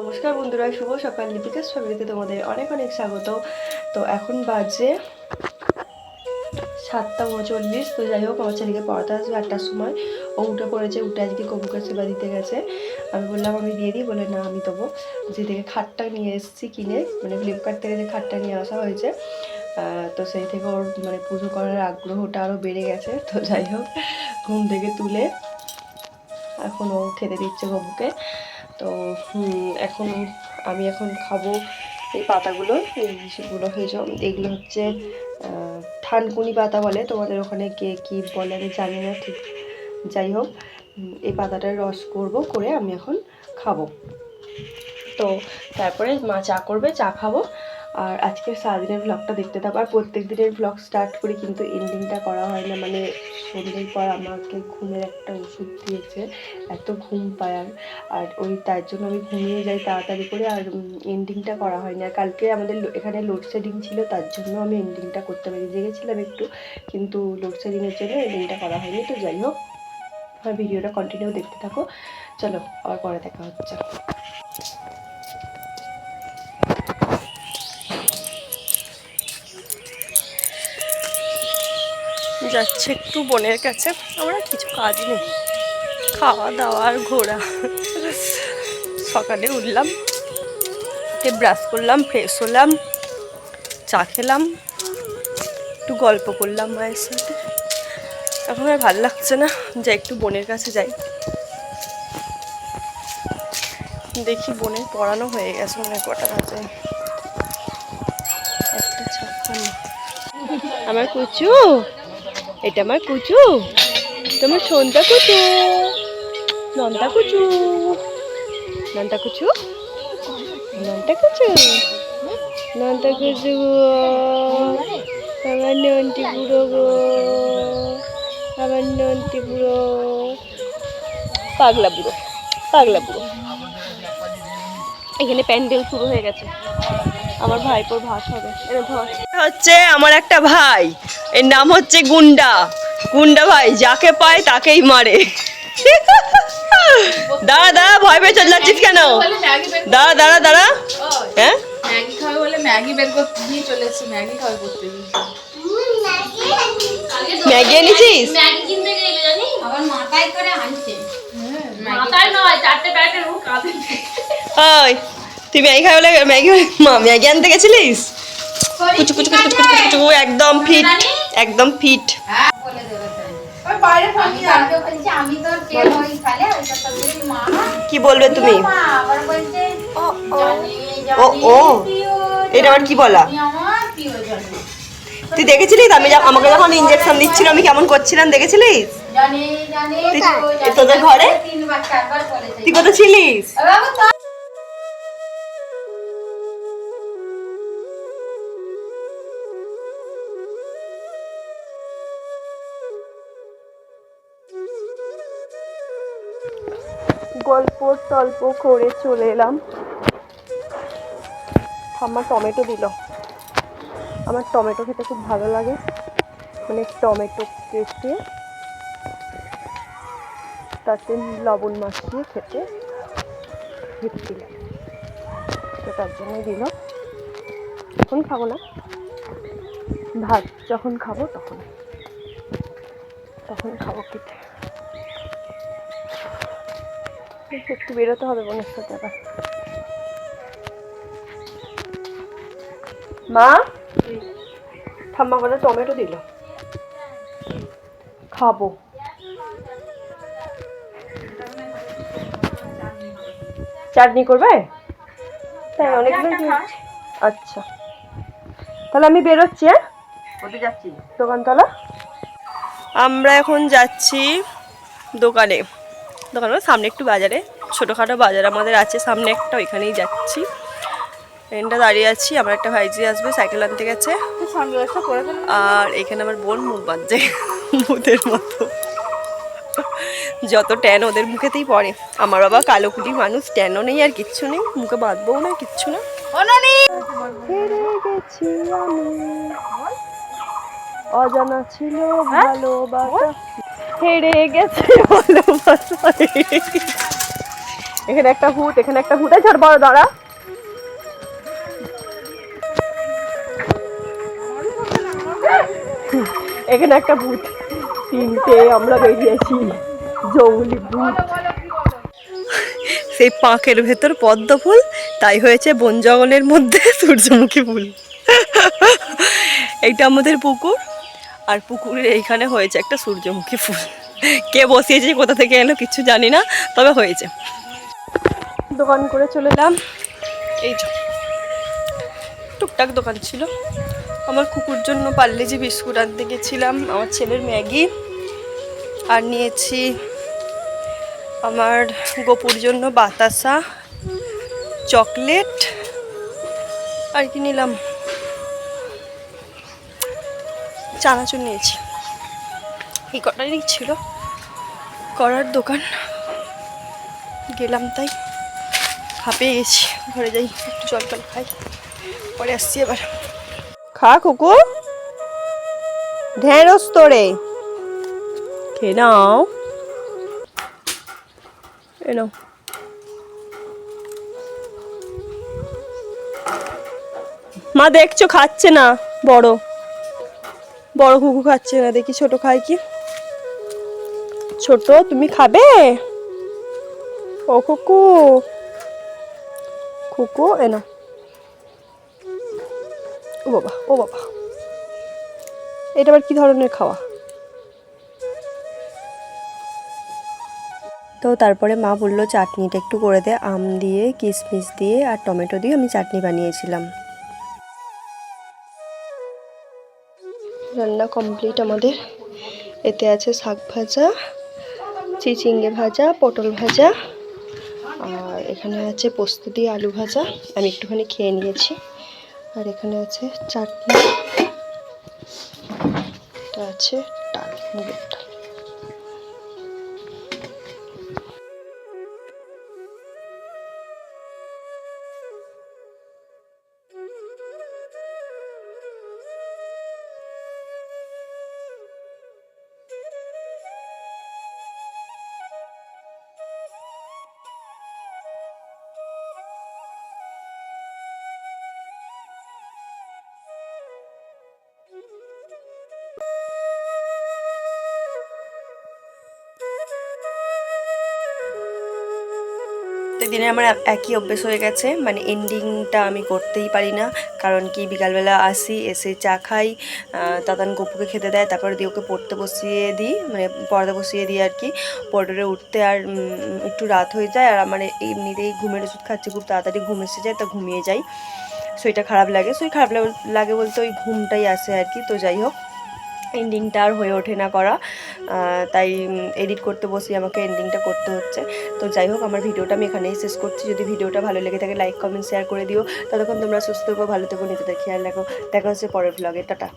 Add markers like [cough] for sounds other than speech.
নমস্কার বন্ধুরা, শুভ সকাল। লিপিকাস ফ্যামিলিতে তোমাদের অনেক অনেক স্বাগত। তো এখন বাজে সাতটা উনচল্লিশ। তো যাই হোক, আমার ছেলেকে পড়াতে আসবে আটটার সময়। ও উঠে পড়েছে, উঠে আজকে কবুকের সেবা দিতে গেছে। আমি বললাম, আমি দিয়ে দিই? বলে, না, আমি দেবো। যে থেকে খাটটা নিয়ে এসেছি কিনে মানে ফ্লিপকার্ট থেকে যে খাটটা নিয়ে আসা হয়েছে। তো সেই থেকে ওর মানে পুজো করার আগ্রহটা আরও বেড়ে গেছে। তো যাই হোক, ঘুম থেকে তুলে এখন ও খেতে দিচ্ছে বাবুকে তো এখন আমি এখন খাব এই পাতাগুলো এইগুলো হয়েছে এইগুলো হচ্ছে থানকুনি পাতা বলে, তোমাদের ওখানে কে কী বলে আমি জানি না ঠিক। যাই হোক এই পাতাটার রস করব, করে আমি এখন খাব। তো, তারপরে মা চা করবে, চা খাব। আর আজকে সারাদিনের ব্লগটা দেখতে থাকো। আর প্রত্যেক দিনের ব্লগ স্টার্ট করি কিন্তু এন্ডিংটা করা হয় না মানে সন্ধ্যের পর আমাকে ঘুমের একটা ওষুধ দিয়েছে, এত ঘুম পায় আর আর ওই তার জন্য আমি ঘুমিয়ে যাই তাড়াতাড়ি করে আর এন্ডিংটা করা হয় না কালকে আমাদের এখানে লোডশেডিং ছিল, তার জন্য আমি এন্ডিংটা করতে পারি জেগেছিলাম একটু, কিন্তু লোডশেডিংয়ের জন্য এন্ডিংটা করা হয়নি। তো যাই হোক, আমার ভিডিওটা কন্টিনিউ দেখতে থাকো। চলো, আবার পরে দেখা হচ্ছে। যাচ্ছে একটু বোনের কাছে, আমরা কিছু কাজ নেই। খাওয়া দাওয়া আর ঘোরা। সকালে উঠলাম, উঠে ব্রাশ করলাম ফ্রেশ হলাম, চা খেলাম, একটু গল্প করলাম মায়ের সাথে। এখন আর ভালো লাগছে না যে একটু বোনের কাছে যাই। দেখি বোনের পড়ানো হয়ে গেছে মনে কটা ছাপ্পান্ন। আমার কুচু? এটা আমার কুচু। তোমার সন্তা কুচু। নন্দা কুচু। নন্দা কুচু? নন্দা কুচু? নন্দা কুচু গো। আমার নন্টি বুড়ো গো। আমার নন্টি বুড়ো। পাগলা বুড়ো। পাগলা বুড়ো। এখানে প্যান্ডেল শুরু হয়ে গেছে। আমার ভাইপোর ভাত হবে। হচ্ছে আমার একটা ভাই। এর নাম হচ্ছে গুন্ডা। গুন্ডা ভাই যাকে পায় তাকেই মারে। দাঁড়া দাঁড়া ভয় পেয়ে চলে যাচ্ছিস কেন দাঁড়া দাঁড়া দাঁড়া। হ্যাঁ? ম্যাগি খাবে বলে ম্যাগি বের করতে দিয়ে চলে এসেছে ম্যাগি খাবে করতে ম্যাগি এনেছিস? ম্যাগি কিনতে গেলে জানি আবার মাথায় করে আনছে। মাথায় নয় চারটে প্যাকেটের মুখ কাঁধে ওই। তুই ম্যাগি খাই বলে ম্যাগি মা ম্যাগি আনতে গেছিলিস? কুচু কুচু কুচু কুচু কুচু কুচু একদম ফিট একদম ফিট। হ্যাঁ কি বলবে তুমি? মা আবার বলছে জানি ও, ও। এটা আবার কি বলা? আমার তুই দেখেছিলিস? আমি আমাকে যখন ইঞ্জেকশন দিচ্ছিল আমি কেমন করছিলাম দেখেছিলিস? তোদের ঘরে? তিনবার চারবার বলেছে। তুই কোথায় ছিলিস? গল্প টল্প করে চলে এলাম। আমার টমেটো দিল। আমার টমেটো খেতে খুব ভালো লাগে। মানে টমেটো কেটে তাতে লবণ মাখিয়ে খেতে হেঁটে লাগে তো তার জন্যই দিল। এখন খাব না, ভাত যখন খাব তখন তখন খাব কেটে একটু বেরোতে হবে বোনের সাথে আবার মা? ঠাম্মা করে টমেটো দিল। খাব। চাটনি করবে? তাই অনেকগুলো। আচ্ছা। তাহলে আমি বেরোচ্ছি হ্যাঁ? যাচ্ছি দোকানতলা। আমরা এখন যাচ্ছি দোকানে। দোকান মানে সামনে একটু বাজারে ছোটোখাটো বাজার আমাদের আছে সামনে একটা ওইখানেই যাচ্ছি। ট্রেনটা দাঁড়িয়ে আছি আমার একটা ভাইজি আসবে সাইকেল আনতে গেছে। আর এখানে আমার বোন মুখ বাঁধছে ভূতের মতো। যত ট্যান ওদের মুখেতেই পড়ে। আমার বাবা কালো কুটি মানুষ ট্যানও নেই আর কিচ্ছু নেই মুখে বাঁধবও না কিচ্ছু না। অজানা ছিল ভালোবাসা। হেরে গেছে ভালোবাসা [laughs] এখানে একটা ভূত এখানে একটা ভূত আছে বড়, দাঁড়া। এখানে একটা ভূত তিনটে আমরা বেরিয়েছি জঙ্গলি ভূত সেই পাঁকের ভেতর পদ্ম ফুল, তাই হয়েছে বন জঙ্গলের মধ্যে সূর্যমুখী ফুল। এইটা আমাদের পুকুর, আর পুকুরের এইখানে হয়েছে একটা সূর্যমুখী ফুল। কে বসিয়েছে কোথা থেকে এলো কিছু জানি না তবে হয়েছে। দোকান করে চলে এলাম। এই যে টুকটাক দোকান ছিল। আমার কুকুর জন্য পার্লেজি বিস্কুট আনতে গেছিলাম আমার ছেলের ম্যাগি। আর নিয়েছি আমার গোপুর জন্য বাতাসা চকলেট। আর কি নিলাম? চানাচুর নিয়েছি। এই কটাই ছিল। করার দোকান। গেলাম তাই। হাঁপিয়ে গেছি। ঘরে যাই, একটু জল টল খাই। পরে আসছি এবার। খা কুকু ঢেঁড়স তোরে। খেয়ে নাও। এ মা দেখছ, খাচ্ছে না বড়। বড় কুকু খাচ্ছে না, দেখি ছোট খায় কি। ছোট, তুমি খাবে? ও কুকু। কুকু, এ নাও। ও বাবা ও বাবা। এটা আবার কি ধরনের খাওয়া? তো তারপরে মা বলল, চাটনিটা একটু করে দে, আম দিয়ে, কিশমিশ দিয়ে আর টমেটো দিয়ে আমি চাটনি বানিয়েছিলাম। রান্না কমপ্লিট আমাদের। এতে আছে শাক ভাজা চিচিঙ্গে ভাজা, পটল ভাজা, আর এখানে আছে পোস্ত দিয়ে আলু ভাজা। আমি একটুখানি খেয়ে নিয়েছি। আর এখানে আছে চাটনি। এটা আছে ডাল, মুগের ডাল। প্রত্যেক দিনে আমার একই অভ্যেস হয়ে গেছে। মানে এন্ডিংটা আমি করতেই পারি না। কারণ কি, বিকালবেলা আসি, এসে চা খাই দাদান গপুকে খেতে দেয়, তারপরে দিয়ে ওকে পড়তে বসিয়ে দিই মানে পর্দা বসিয়ে দিই আর কি। পড়ে উঠতে আর একটু রাত হয়ে যায় আর আমার এমনিতেই ঘুমের ওষুধ খাচ্ছি, খুব তাড়াতাড়ি ঘুম এসে যায়, তা ঘুমিয়ে যাই। শরীরটা খারাপ লাগে। শরীর খারাপ লাগে বলতে ওই ঘুমটাই আসে আর কি। তো যাই হোক। এন্ডিংটা আর হয়ে ওঠে না করা। তাই এডিট করতে বসি, আমাকে এন্ডিংটা করতে হচ্ছে। তো যাই হোক, আমার ভিডিওটা আমি এখানেই শেষ করছি। যদি ভিডিওটা ভালো লেগে থাকে লাইক কমেন্ট শেয়ার করে দিও। ততক্ষণ তোমরা সুস্থ থেকো, ভালো থেকো, নিজেদের খেয়াল রাখো। দেখা হচ্ছে পরের ভ্লগে টাটা।